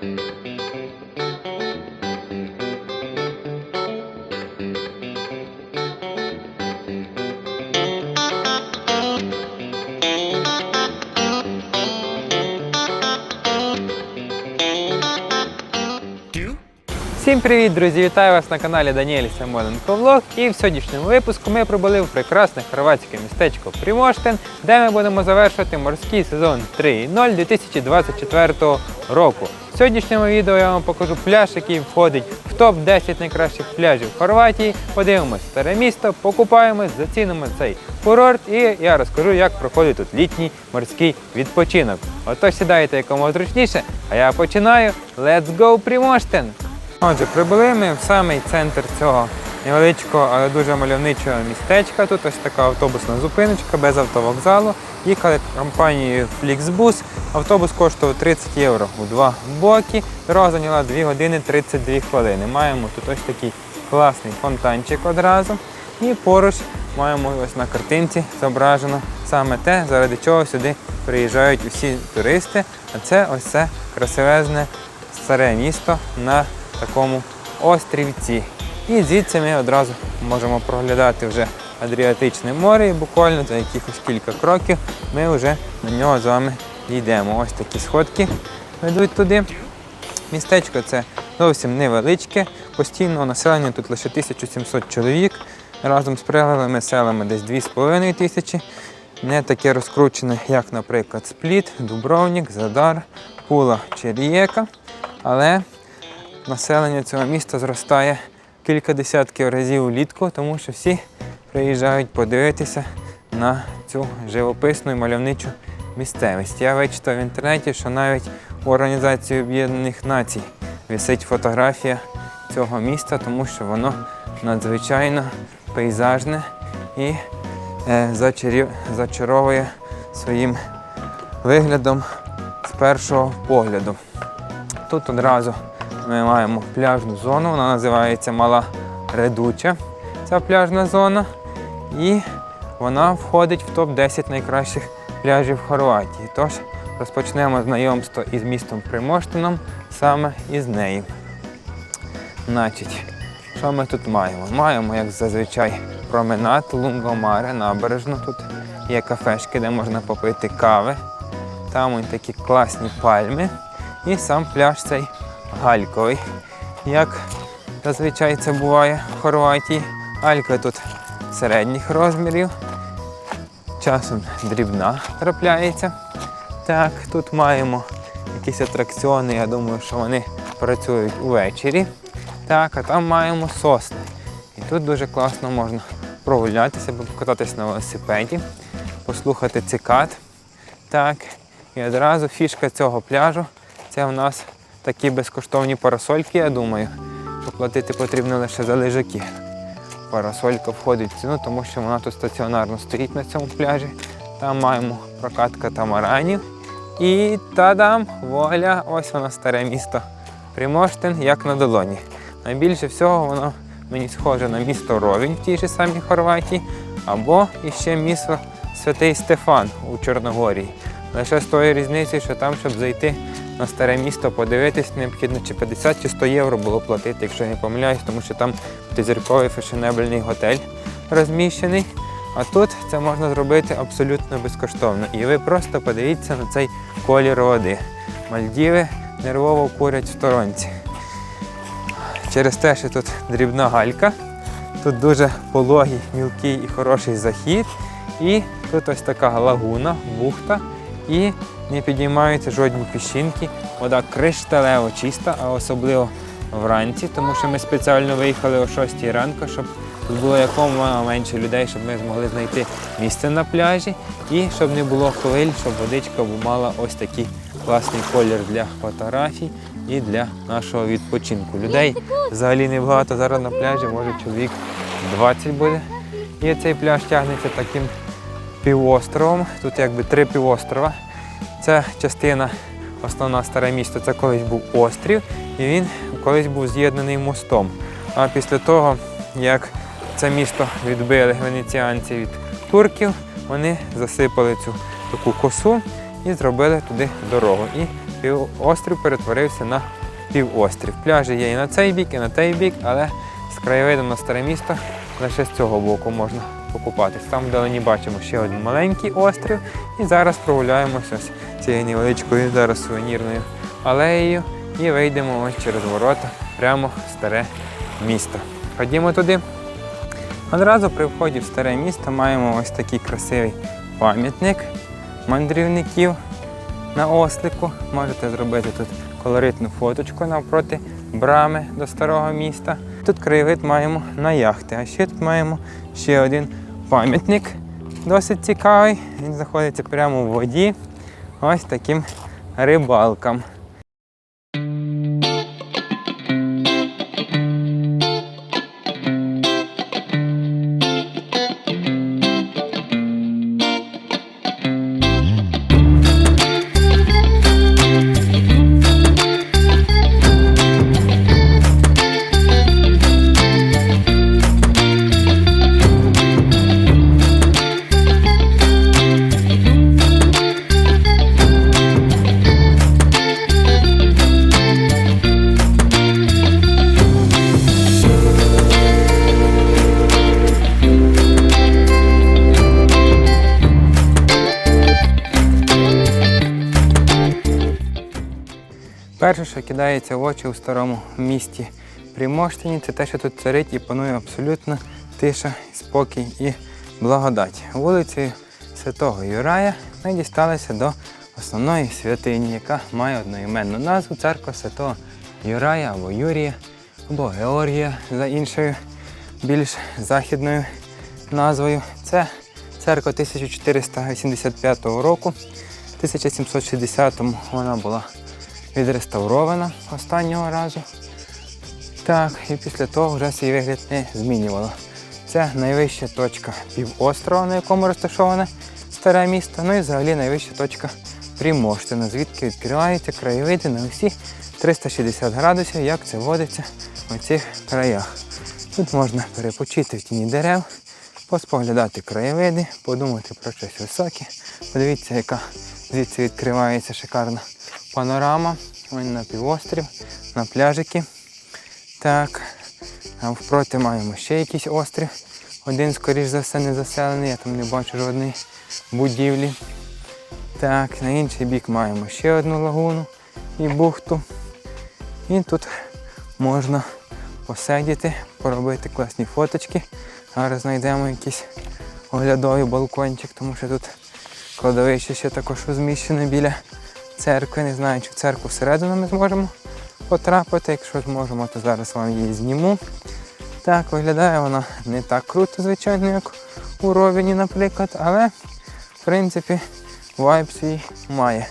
Thank you. Всім привіт, друзі! Вітаю вас на каналі Даніель Самоленко Влог. І в сьогоднішньому випуску ми прибули в прекрасне хорватське містечко Примоштин, де ми будемо завершувати морський сезон 3.0 2024 року. В сьогоднішньому відео я вам покажу пляж, який входить в топ-10 найкращих пляжів Хорватії. Подивимось старе місто, покупаємось, зацінимо цей курорт і я розкажу, як проходить тут літній морський відпочинок. Отож сідайте якомога зручніше, а я починаю. Let's go, Примоштин! Отже, прибули ми в самий центр цього невеличкого, але дуже мальовничого містечка. Тут ось така автобусна зупиночка без автовокзалу. Їхали компанією Flixbus. Автобус коштував 30 євро у два боки. Дорога зайняла 2 години 32 хвилини. Маємо тут ось такий класний фонтанчик одразу. І поруч маємо ось на картинці зображено саме те, заради чого сюди приїжджають усі туристи. А це ось це красивезне старе місто на такому острівці. І звідси ми одразу можемо проглядати вже Адріатичне море і буквально за якихось кілька кроків ми вже на нього з вами дійдемо. Ось такі сходки ведуть туди. Містечко це зовсім невеличке, постійного населення тут лише 1700 чоловік. Разом з прилеглими селами десь 2,5 тисячі. Не таке розкручене, як, наприклад, Спліт, Дубровник, Задар, Пула чи Рієка. Але населення цього міста зростає кілька десятків разів улітку, тому що всі приїжджають подивитися на цю живописну і мальовничу місцевість. Я вичитав в інтернеті, що навіть у Організації Об'єднаних Націй висить фотографія цього міста, тому що воно надзвичайно пейзажне і е, зачаровує своїм виглядом з першого погляду. Тут одразу ми маємо пляжну зону, вона називається Мала Редуча. Ця пляжна зона. І вона входить в топ-10 найкращих пляжів Хорватії. Тож розпочнемо знайомство із містом Примоштином саме із неї. Значить, що ми тут маємо? Маємо, як зазвичай, променад Лунгомаре, набережну. Тут є кафешки, де можна попити кави. Там такі класні пальми. І сам пляж цей гальковий. Як зазвичай це буває в Хорватії. Галька тут середніх розмірів. Часом дрібна трапляється. Так, тут маємо якісь атракціони, я думаю, що вони працюють увечері. Так, а там маємо сосни. І тут дуже класно можна прогулятися, або покататись на велосипеді, послухати цикад. Так, і одразу фішка цього пляжу це в нас такі безкоштовні парасольки, я думаю, що платити потрібно лише за лежаки. Парасолька входить в ціну, тому що вона тут стаціонарно стоїть на цьому пляжі. Там маємо прокат катамаранів. І та-дам! Вуаля! Ось воно старе місто Примоштин, як на долоні. Найбільше всього воно мені схоже на місто Ровень в тій же самій Хорватії, або іще місто Святий Стефан у Чорногорії. Лише з тої різниці, що там, щоб зайти на старе місто, подивитись, необхідно чи 50 чи 100 євро було платити, якщо я не помиляюсь, тому що там п'ятизірковий фешенебельний готель розміщений. А тут це можна зробити абсолютно безкоштовно. І ви просто подивіться на цей колір води. Мальдіви нервово курять в сторонці. Через те, що тут дрібна галька, тут дуже пологий, мілкий і хороший захід. І тут ось така лагуна, бухта, і не підіймаються жодні піщинки. Вода кришталево чиста, а особливо вранці, тому що ми спеціально виїхали о 6 ранку, щоб тут було якомога менше людей, щоб ми змогли знайти місце на пляжі і щоб не було хвиль, щоб водичка мала ось такий класний колір для фотографій і для нашого відпочинку. Людей взагалі небагато зараз на пляжі, може чоловік 20 буде. І цей пляж тягнеться таким півостровом. Тут якби три півострова. Ця частина, основна старе місто, це колись був острів, і він колись був з'єднаний мостом. А після того, як це місто відбили венеціанці від турків, вони засипали цю таку косу і зробили туди дорогу. І півострів перетворився на півострів. Пляжі є і на цей бік, і на той бік, але з краєвидом на старе місто лише з цього боку можна покупатись. Там вдалині бачимо ще один маленький острів. І зараз прогуляємося ось цією невеличкою зараз сувенірною алеєю і вийдемо ось через ворота прямо в старе місто. Ходімо туди. Одразу при вході в старе місто маємо ось такий красивий пам'ятник мандрівників на ослику. Можете зробити тут колоритну фоточку навпроти брами до старого міста. Тут краєвид маємо на яхти, а ще тут маємо ще один пам'ятник досить цікавий. Він знаходиться прямо в воді. Ось таким рибалкам. Що кидається в очі у старому місті Приморщині, це те, що тут царить і панує абсолютна тиша, спокій і благодать. Вулицею Святого Юрая ми дісталися до основної святині, яка має одноіменну назву церква Святого Юрая або Юрія, або Георгія за іншою більш західною назвою. Це церква 1485 року. В 1760-му вона була відреставрована останнього разу. Так, і після того вже свій вигляд не змінювало. Це найвища точка півострова, на якому розташоване старе місто. Ну і взагалі найвища точка Приморщина, звідки відкриваються краєвиди на усі 360 градусів, як це водиться у цих краях. Тут можна перепочити в тіні дерев, поспоглядати краєвиди, подумати про щось високе. Подивіться, яка звідси відкривається шикарна панорама. Ось на півострів, на пляжики. Так. Впроти маємо ще якийсь острів. Один, скоріш за все, не заселений, я там не бачу жодної будівлі. Так, на інший бік маємо ще одну лагуну і бухту. І тут можна посидіти, поробити класні фоточки. Зараз знайдемо якийсь оглядовий балкончик, тому що тут кладовище ще також розміщене біля церкви. Не знаю, чи в церкву всередину ми зможемо потрапити. Якщо зможемо, то зараз вам її зніму. Так, виглядає вона не так круто, звичайно, як у Ровіні, наприклад, але в принципі вайб свій має.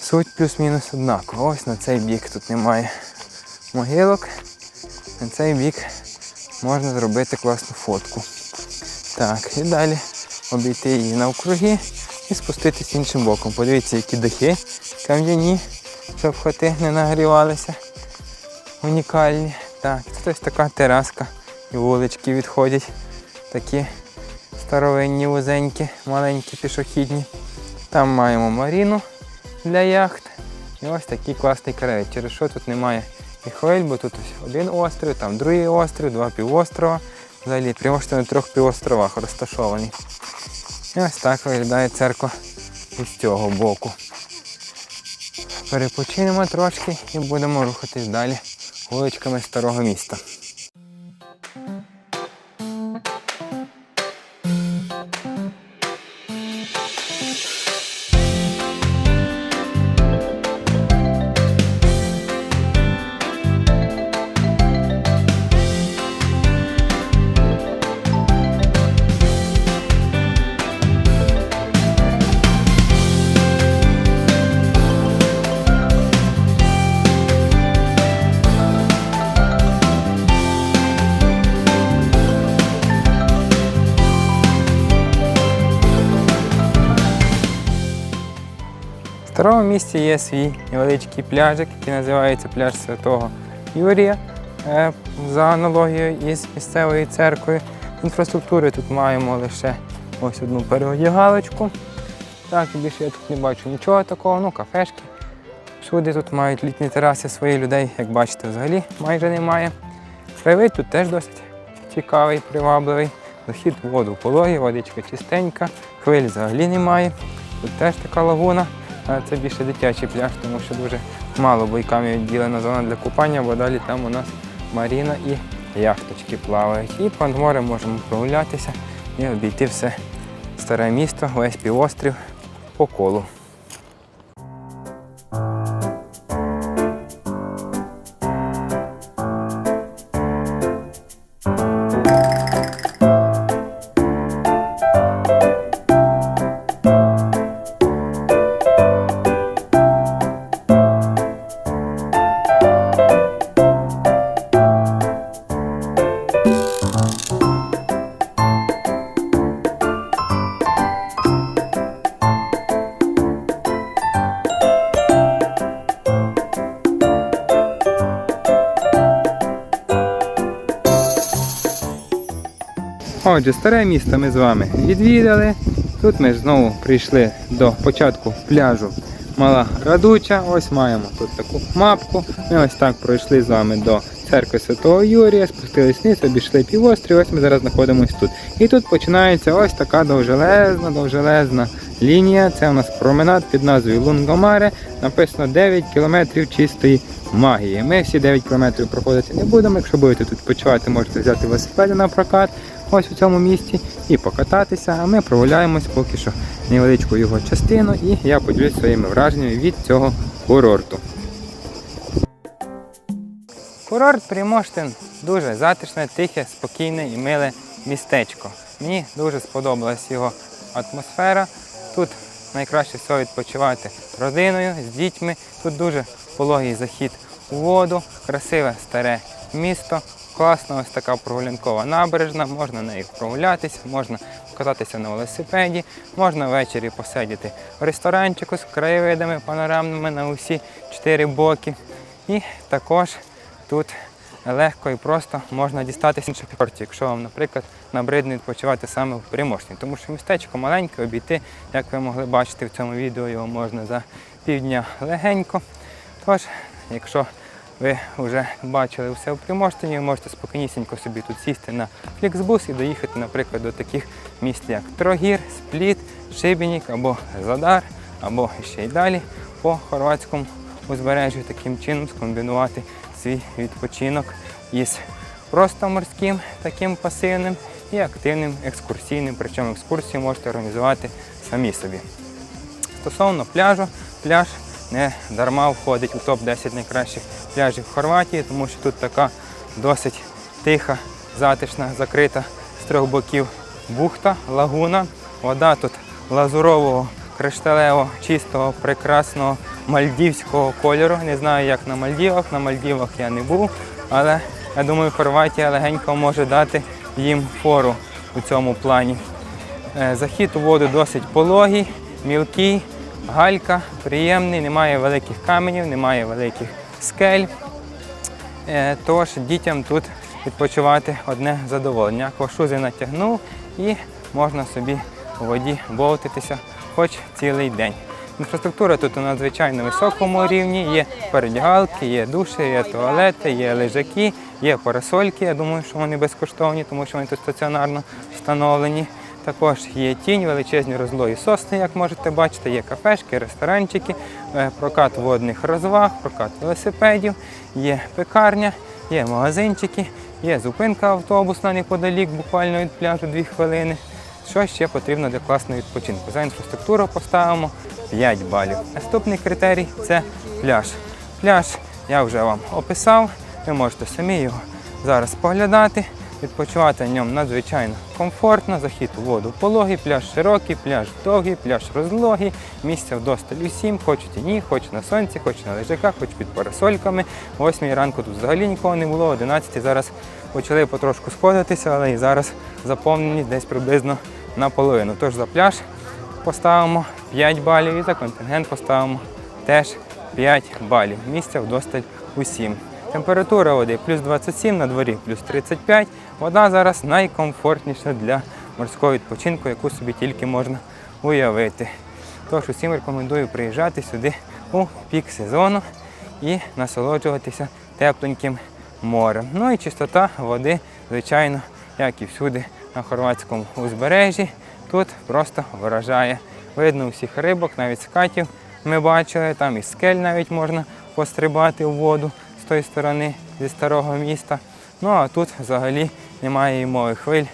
Суть плюс-мінус однакова. Ось на цей бік тут немає могилок. На цей бік можна зробити класну фотку. Так, і далі обійти її навкруги і спуститись іншим боком. Подивіться, які дахи кам'яні, щоб хати не нагрівалися. Унікальні. Так, тут ось така тераска і вулички відходять. Такі старовинні, вузенькі, маленькі пішохідні. Там маємо маріну для яхт. І ось такий класний краєвид. Через що тут немає і хвиль, бо тут ось один острів, там другий острів, два півострова. Взагалі приморський на трьох півостровах розташований. І ось так виглядає церква з цього боку. Перепочинемо трошки і будемо рухатись далі вуличками старого міста. В старому місті є свій невеличкий пляжик, який називається пляж Святого Юрія. Е, За аналогією із місцевою церквою. Інфраструктури тут маємо лише ось одну переодягалочку. Так, більше я тут не бачу нічого такого, ну кафешки, Всюди тут мають літні тераси свої людей, як бачите, взагалі майже немає. Краєвид тут теж досить цікавий, привабливий. Захід в воду пологий, водичка чистенька, хвиль взагалі немає. Тут теж така лагуна, це більше дитячий пляж, тому що дуже мало бойками відділена зона для купання, бо далі там у нас маріна і яхточки плавають. І понад морем можемо прогулятися і обійти все старе місто, весь півострів по колу. Отже, старе місто ми з вами відвідали. Тут ми знову прийшли до початку пляжу Мала Радуча. Ось маємо тут таку мапку. Ми ось так пройшли з вами до церкви Святого Юрія, спустились вниз, обійшли півострів, ось ми зараз знаходимося тут. І тут починається ось така довжелезна, довжелезна лінія. Це у нас променад під назвою Лунгомаре. Написано 9 кілометрів чистої магії. Ми всі 9 кілометрів проходити не будемо. Якщо будете тут почувати, можете взяти велосипеди на прокат ось у цьому місті і покататися. А ми прогуляємось поки що невеличку його частину, і я поділюсь своїми враженнями від цього курорту. Курорт Примоштин дуже затишне, тихе, спокійне і миле містечко. Мені дуже сподобалась його атмосфера. Тут найкраще всього відпочивати родиною, з дітьми. Тут дуже пологий захід у воду, красиве старе місто. Класна ось така прогулянкова набережна, можна нею прогулятися, можна кататися на велосипеді, можна ввечері посидіти в ресторанчику з краєвидами панорамними на усі чотири боки. І також тут легко і просто можна дістатися інших курортів, якщо вам, наприклад, набридне відпочивати саме в Приморській. Тому що містечко маленьке, обійти, як ви могли бачити в цьому відео, його можна за півдня легенько. Тож, якщо ви вже бачили все в Приморщині, ви можете спокійнісінько собі тут сісти на фліксбус і доїхати, наприклад, до таких міст, як Трогір, Спліт, Шибінік або Задар, або ще й далі по хорватському узбережжю, таким чином скомбінувати свій відпочинок із просто морським, таким пасивним і активним екскурсійним. Причому екскурсію можете організувати самі собі. Стосовно пляжу, пляж не дарма входить у топ-10 найкращих пляжів Хорватії, тому що тут така досить тиха, затишна, закрита з трьох боків бухта, лагуна. Вода тут лазурового, кришталево, чистого, прекрасного мальдівського кольору. Не знаю, як на Мальдівах. На Мальдівах я не був, але я думаю, Хорватія легенько може дати їм фору у цьому плані. Е, Захід у воду досить пологий, мілкий, галька, приємний, немає великих каменів, немає великих скель. Е, Тож дітям тут відпочивати одне задоволення. Квашузи натягнув і можна собі у воді бовтитися хоч цілий день. Інфраструктура тут на надзвичайно високому рівні. Є передягалки, є душі, є туалети, є лежаки, є парасольки. Я думаю, що вони безкоштовні, тому що вони тут стаціонарно встановлені. Також є тінь, величезні розлої сосни, як можете бачити, є кафешки, ресторанчики, е, прокат водних розваг, прокат велосипедів, є пекарня, є магазинчики, є зупинка автобусна неподалік, буквально від пляжу 2 хвилини. Що ще потрібно для класного відпочинку? За інфраструктуру поставимо 5 балів. Наступний критерій це пляж. Пляж я вже вам описав, ви можете самі його зараз поглядати. Відпочивати на ньому надзвичайно комфортно, захід у воду пологий, пляж широкий, пляж довгий, пляж розлогий, місця вдосталь усім, хоч у тіні, хоч на сонці, хоч на лежаках, хоч під парасольками. О 8 ранку тут взагалі нікого не було, о 11 зараз почали потрошку сходитися, але і зараз заповнені десь приблизно наполовину. Тож за пляж поставимо 5 балів і за контингент поставимо теж 5 балів. Місця вдосталь усім. Температура води плюс 27 на дворі, плюс 35. Вода зараз найкомфортніша для морського відпочинку, яку собі тільки можна уявити. Тож усім рекомендую приїжджати сюди у пік сезону і насолоджуватися тепленьким морем. Ну і чистота води, звичайно, як і всюди на хорватському узбережжі, тут просто вражає. Видно усіх рибок, навіть скатів ми бачили, там і скель навіть можна пострибати в воду тої сторони зі старого міста. Ну а тут взагалі немає і мови хвиль,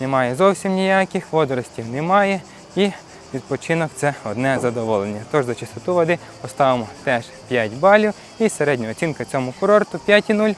немає зовсім ніяких, водоростів немає і відпочинок це одне задоволення. Тож за чистоту води поставимо теж 5 балів і середня оцінка цьому курорту 5,0.